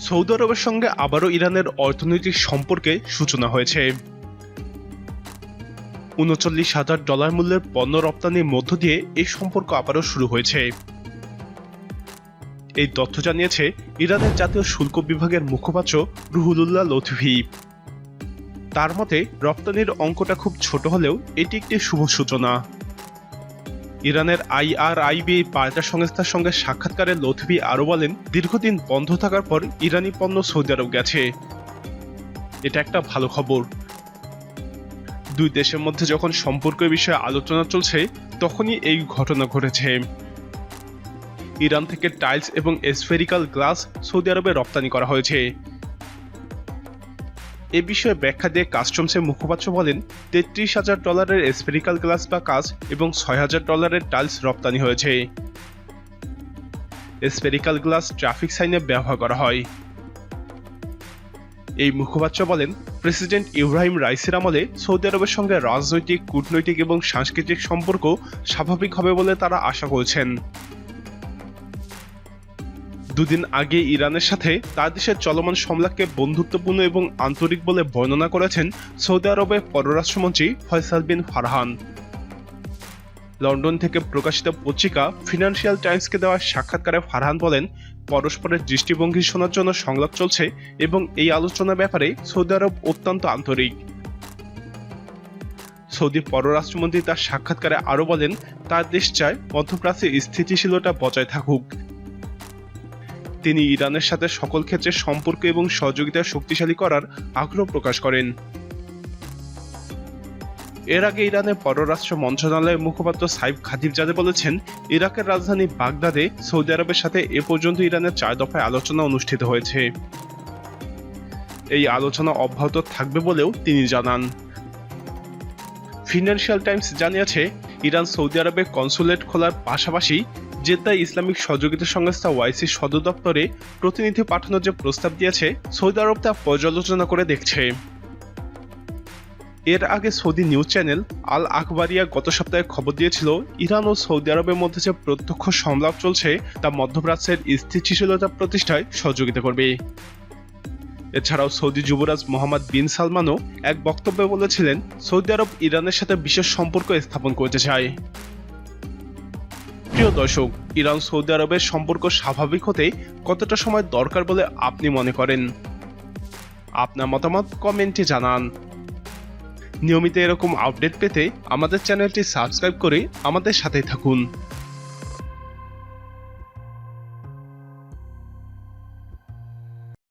Saudi আরবের সঙ্গে আবারও ইরানের অর্থনৈতিক সম্পর্কে সূচনা হয়েছে। উনচল্লিশ হাজার ডলার মূল্যের পণ্য রপ্তানির মধ্য দিয়ে এই সম্পর্ক আবারও শুরু হয়েছে। এই তথ্য জানিয়েছে ইরানের জাতীয় শুল্ক বিভাগের মুখপাত্র রুহুলুল্লাহ লথভি তার মতে, রপ্তানির অঙ্কটা খুব ছোট হলেও এটি একটি শুভ সূচনা। ইরানের আইআরআইবি বার্তা সংস্থার সঙ্গে সাক্ষাৎকারে লথভি আরও বলেন, দীর্ঘদিন বন্ধ থাকার পর ইরানি পণ্য সৌদি আরব গেছে। এটা একটা ভালো খবর। দুই দেশের মধ্যে যখন সম্পর্কের বিষয়ে আলোচনা চলছে, তখনই এই ঘটনা ঘটেছে। ইরান থেকে টাইলস এবং স্ফেরিক্যাল গ্লাস সৌদি আরবে রপ্তানি করা হয়েছে। এ বিষয়ে ব্যাখ্যা দিয়ে কাস্টমসের মুখপাত্র বলেন, তেত্রিশ হাজার ডলারের স্ফেরিক্যাল গ্লাস বা কাজ এবং ছয় হাজার ডলারের টাইলস রপ্তানি হয়েছে। স্ফেরিক্যাল গ্লাস ট্রাফিক সাইনে ব্যবহার করা হয়। এই মুখপাত্র বলেন, প্রেসিডেন্ট ইব্রাহিম রাইসের আমলে সৌদি আরবের সঙ্গে রাজনৈতিক, কূটনৈতিক এবং সাংস্কৃতিক সম্পর্ক স্বাভাবিক হবে বলে তারা আশা করছেন। দুদিন আগে ইরানের সাথে তার দেশের চলমান সমলাকে বন্ধুত্বপূর্ণ এবং আন্তরিক বলে বর্ণনা করেছেন সৌদি আরবের পররাষ্ট্রমন্ত্রী ফয়সাল বিন ফারহান। লন্ডন থেকে প্রকাশিত পত্রিকা ফিনান্সিয়াল টাইমসকে দেওয়া সাক্ষাৎকারে ফারহান বলেন, পরস্পরের দৃষ্টিভঙ্গি শোনার জন্য সংলাপ চলছে এবং এই আলোচনার ব্যাপারে সৌদি আরব অত্যন্ত আন্তরিক। সৌদি পররাষ্ট্রমন্ত্রী তার সাক্ষাৎকারে আরও বলেন, তার দেশ চায় মধ্যপ্রাচ্যে স্থিতিশীলতা বজায় থাকুক। তিনি ইরানের সাথে সকল ক্ষেত্রে সম্পর্ক এবং সহযোগিতা শক্তিশালী করার আগ্রহ প্রকাশ করেন। এর আগে ইরানের পররাষ্ট্র মন্ত্রণালয়ের মুখপাত্র সাইফ খাদিবজাদে বলেছেন, ইরাকের রাজধানী বাগদাদে সৌদি আরবের সাথে এ পর্যন্ত ইরানের চার দফায় আলোচনা অনুষ্ঠিত হয়েছে। এই আলোচনা অব্যাহত থাকবে বলেও তিনি জানান। ফিনান্সিয়াল টাইমস জানিয়েছে ইরান সৌদি আরবে কনসুলেট খোলার পাশাপাশি জেদ্দায় ইসলামিক সহযোগিতা সংস্থা ওয়াইসি সদর দপ্তরে প্রতিনিধি পাঠানোর যে প্রস্তাব দিয়েছে, সৌদি আরব তা পর্যালোচনা করে দেখছে। এর আগে Saudi news channel Al Akhbariya গত সপ্তাহে খবর দিয়েছিল, ইরান ও সৌদি আরবের মধ্যে যে প্রত্যক্ষ সংলাপ চলছে, তা মধ্যপ্রাচ্যের স্থিতিশীলতা প্রতিষ্ঠায় সহযোগিতা করবে। এছাড়াও সৌদি যুবরাজ মোহাম্মদ বিন সালমানও এক বক্তব্যে বলেছিলেন, সৌদি আরব ইরানের সাথে বিশেষ সম্পর্ক স্থাপন করতে চায়। প্রিয় দর্শক, ইরান সৌদি আরবের সম্পর্ক স্বাভাবিক হতে কতটা সময় দরকার বলে আপনি মনে করেন? আপনার মতামত কমেন্টে জানান। নিয়মিত এরকম আপডেট পেতে আমাদের চ্যানেলটি সাবস্ক্রাইব করে আমাদের সাথে থাকুন।